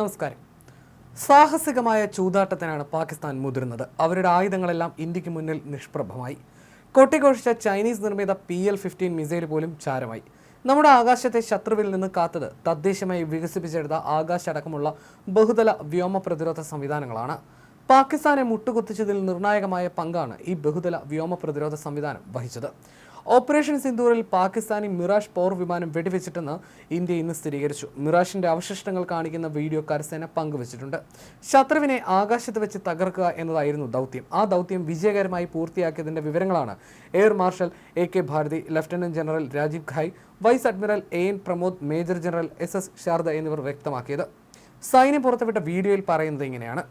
നമസ്കാരം. സാഹസികമായ ചൂതാട്ടത്തിനാണ് പാകിസ്ഥാൻ മുതിർന്നത്. അവരുടെ ആയുധങ്ങളെല്ലാം ഇന്ത്യയ്ക്ക് മുന്നിൽ നിഷ്പ്രഭമായി. കൊട്ടിഘോഷിച്ച ചൈനീസ് നിർമ്മിത പി എൽ ഫിഫ്റ്റീൻ മിസൈൽ പോലും ചാരമായി. നമ്മുടെ ആകാശത്തെ ശത്രുവിൽ നിന്ന് കാത്തത് തദ്ദേശമായി വികസിപ്പിച്ചെടുത്ത ആകാശ അടക്കമുള്ള ബഹുതല വ്യോമ പ്രതിരോധ സംവിധാനങ്ങളാണ്. പാകിസ്ഥാനെ മുട്ടുകുത്തിച്ചതിൽ നിർണായകമായ പങ്കാണ് ഈ ബഹുതല വ്യോമ പ്രതിരോധ സംവിധാനം വഹിച്ചത്. ഓപ്പറേഷൻ സിന്ദൂറിൽ പാകിസ്ഥാനി മിറാഷ് പോർ വിമാനം വെടിവെച്ചിട്ടെന്ന് ഇന്ത്യ ഇന്ന് സ്ഥിരീകരിച്ചു. മിറാഷിന്റെ അവശിഷ്ടങ്ങൾ കാണിക്കുന്ന വീഡിയോ കരസേന പങ്കുവച്ചിട്ടുണ്ട്. ശത്രുവിനെ ആകാശത്ത് വെച്ച് തകർക്കുക എന്നതായിരുന്നു ദൗത്യം. ആ ദൗത്യം വിജയകരമായി പൂർത്തിയാക്കിയതിന്റെ വിവരങ്ങളാണ് air marshal A K Bharti lieutenant general Rajiv Ghai vice admiral A N Pramod major general S S Sharda എന്നിവർ വ്യക്തമാക്കിയത്. സൈന്യം പുറത്തുവിട്ട വീഡിയോയിൽ പറയുന്നത് ഇങ്ങനെയാണ്.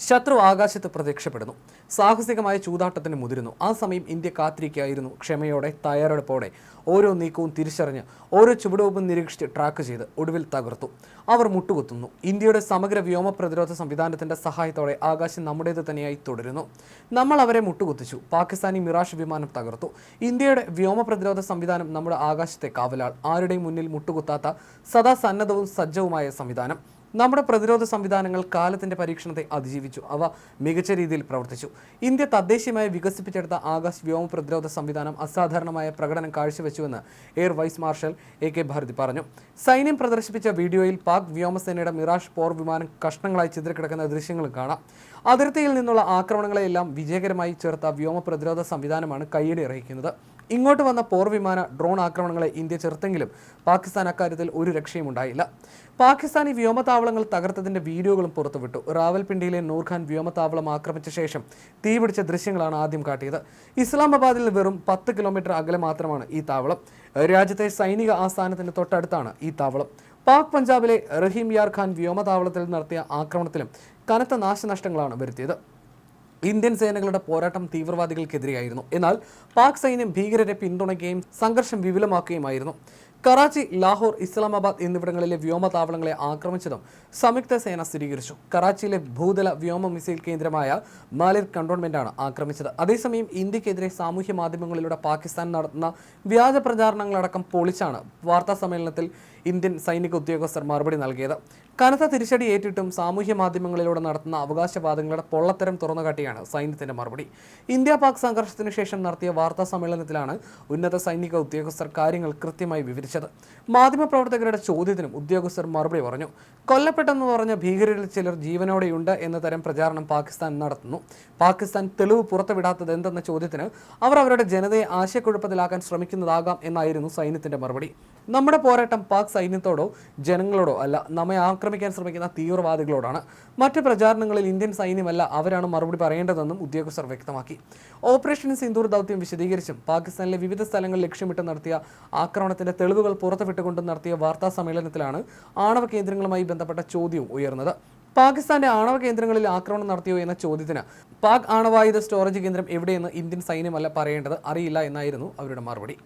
ശത്രു ആകാശത്ത് പ്രത്യക്ഷപ്പെടുന്നു. സാഹസികമായ ചൂതാട്ടത്തിന് മുതിരുന്നു. ആ സമയം ഇന്ത്യ കാത്തിരിക്കുകയായിരുന്നു. ക്ഷമയോടെ തയ്യാറെടുപ്പോടെ ഓരോ നീക്കവും തിരിച്ചറിഞ്ഞ് ഓരോ ചുവടുവെപ്പും നിരീക്ഷിച്ച് ട്രാക്ക് ചെയ്ത് ഒടുവിൽ തകർത്തു. അവർ മുട്ടുകുത്തുന്നു. ഇന്ത്യയുടെ സമഗ്ര വ്യോമ പ്രതിരോധ സംവിധാനത്തിന്റെ സഹായത്തോടെ ആകാശം നമ്മുടേത് തന്നെയായി തുടരുന്നു. നമ്മൾ അവരെ മുട്ടുകുത്തിച്ചു. പാകിസ്ഥാനി മിറാഷ് വിമാനം തകർത്തു. ഇന്ത്യയുടെ വ്യോമ പ്രതിരോധ സംവിധാനം നമ്മുടെ ആകാശത്തെ കാവലാൾ. ആരുടെയും മുന്നിൽ മുട്ടുകുത്താത്ത സദാ സന്നദ്ധവും സജ്ജവുമായ സംവിധാനം. നമ്മുടെ പ്രതിരോധ സംവിധാനങ്ങൾ കാലത്തിന്റെ പരീക്ഷണത്തെ അതിജീവിച്ചു. അവ മികച്ച രീതിയിൽ പ്രവർത്തിച്ചു. ഇന്ത്യ തദ്ദേശീയമായി വികസിപ്പിച്ചെടുത്ത ആകാശ് വ്യോമ പ്രതിരോധ സംവിധാനം അസാധാരണമായ പ്രകടനം കാഴ്ചവെച്ചുവെന്ന് air vice marshal A K Bharti പറഞ്ഞു. സൈന്യം പ്രദർശിപ്പിച്ച വീഡിയോയിൽ പാക് വ്യോമസേനയുടെ മിറാഷ് പോർ വിമാനം കഷ്ണങ്ങളായി ചിതറിക്കിടക്കുന്ന ദൃശ്യങ്ങൾ കാണാം. അതിർത്തിയിൽ നിന്നുള്ള ആക്രമണങ്ങളെയെല്ലാം വിജയകരമായി ചേർത്ത വ്യോമ പ്രതിരോധ സംവിധാനമാണ് കയ്യടി അറിയിക്കുന്നത്. ഇങ്ങോട്ട് വന്ന പോർ വിമാന ഡ്രോൺ ആക്രമണങ്ങളെ ഇന്ത്യ ചെറുത്തെങ്കിലും പാകിസ്ഥാൻ അക്കാര്യത്തിൽ ഒരു രക്ഷയും ഉണ്ടായില്ല. പാകിസ്ഥാനി വ്യോമതാവളങ്ങൾ തകർത്തതിന്റെ വീഡിയോകളും പുറത്തുവിട്ടു. റാവൽപിണ്ടിയിലെ നൂർഖാൻ വ്യോമതാവളം ആക്രമിച്ച ശേഷം തീപിടിച്ച ദൃശ്യങ്ങളാണ് ആദ്യം കാട്ടിയത്. ഇസ്ലാമാബാദിൽ വെറും പത്ത് കിലോമീറ്റർ അകലെ മാത്രമാണ് ഈ താവളം. രാജ്യത്തെ സൈനിക ആസ്ഥാനത്തിന് തൊട്ടടുത്താണ് ഈ താവളം. പാക് പഞ്ചാബിലെ റഹീം യാർ ഖാൻ വ്യോമതാവളത്തിൽ നടത്തിയ ആക്രമണത്തിലും കനത്ത നാശനഷ്ടങ്ങളാണ് വരുത്തിയത്. ഇന്ത്യൻ സേനകളുടെ പോരാട്ടം തീവ്രവാദികൾക്കെതിരെയായിരുന്നു. എന്നാൽ പാക് സൈന്യം ഭീകരരെ പിന്തുണയ്ക്കുകയും സംഘർഷം വിപുലമാക്കുകയുമായിരുന്നു. കറാച്ചി ലാഹോർ ഇസ്ലാമാബാദ് എന്നിവിടങ്ങളിലെ വ്യോമതാവളങ്ങളെ ആക്രമിച്ചതും സംയുക്ത സേന സ്ഥിരീകരിച്ചു. കറാച്ചിയിലെ ഭൂതല വ്യോമ മിസൈൽ കേന്ദ്രമായ മാലിർ കണ്ടോൺമെന്റാണ് ആക്രമിച്ചത്. അതേസമയം ഇന്ത്യക്കെതിരെ സാമൂഹ്യ മാധ്യമങ്ങളിലൂടെ പാകിസ്ഥാൻ നടത്തുന്ന വ്യാജ പ്രചാരണങ്ങളടക്കം പൊളിച്ചാണ് വാർത്താ സമ്മേളനത്തിൽ ഇന്ത്യൻ സൈനിക ഉദ്യോഗസ്ഥർ മറുപടി നൽകിയത്. കനത്ത തിരിച്ചടി ഏറ്റിട്ടും സാമൂഹ്യ മാധ്യമങ്ങളിലൂടെ നടത്തുന്ന അവകാശവാദങ്ങളുടെ പൊള്ളത്തരം തുറന്നുകാട്ടിയാണ് സൈന്യത്തിന്റെ മറുപടി. ഇന്ത്യ പാക് സംഘർഷത്തിന് ശേഷം നടത്തിയ വാർത്താ സമ്മേളനത്തിലാണ് ഉന്നത സൈനിക ഉദ്യോഗസ്ഥർ കാര്യങ്ങൾ കൃത്യമായി വിവരിച്ചത്. മാധ്യമപ്രവർത്തകരുടെ ചോദ്യത്തിനും ഉദ്യോഗസ്ഥർ മറുപടി പറഞ്ഞു. കൊല്ലപ്പെട്ടെന്ന് പറഞ്ഞ ഭീകരരിൽ ചിലർ ജീവനോടെയുണ്ട് എന്ന തരം പ്രചാരണം പാകിസ്ഥാൻ നടത്തുന്നു. പാകിസ്ഥാൻ തെളിവ് പുറത്തുവിടാത്തത് എന്തെന്ന ചോദ്യത്തിന് അവർ അവരുടെ ജനതയെ ആശയക്കുഴപ്പത്തിലാക്കാൻ ശ്രമിക്കുന്നതാകാം എന്നായിരുന്നു സൈന്യത്തിന്റെ മറുപടി. നമ്മുടെ പോരാട്ടം പാക് സൈന്യത്തോടോ ജനങ്ങളോടോ അല്ല നമ്മെ ആക്രമിക്കാൻ ശ്രമിക്കുന്ന തീവ്രവാദികളോടാണ്. മറ്റ് പ്രചാരണങ്ങളിൽ ഇന്ത്യൻ സൈന്യമല്ല അവരാണ് മറുപടി പറയേണ്ടതെന്നും ഉദ്യോഗസ്ഥർ വ്യക്തമാക്കി. ഓപ്പറേഷൻ സിന്ദൂർ ദൗത്യം വിശദീകരിച്ചും പാകിസ്ഥാനിലെ വിവിധ സ്ഥലങ്ങൾ ലക്ഷ്യമിട്ട് നടത്തിയ ആക്രമണത്തിന്റെ തെളിവുകൾ പുറത്തുവിട്ടുകൊണ്ടും നടത്തിയ വാർത്താ സമ്മേളനത്തിലാണ് ആണവ കേന്ദ്രങ്ങളുമായി ബന്ധപ്പെട്ട ചോദ്യവും ഉയർന്നത്. പാകിസ്ഥാന്റെ ആണവ കേന്ദ്രങ്ങളിൽ ആക്രമണം നടത്തിയോ എന്ന ചോദ്യത്തിന് പാക് ആണവായുധ സ്റ്റോറേജ് കേന്ദ്രം എവിടെയെന്ന് ഇന്ത്യൻ സൈന്യമല്ല പറയേണ്ടത് അറിയില്ല എന്നായിരുന്നു അവരുടെ മറുപടി.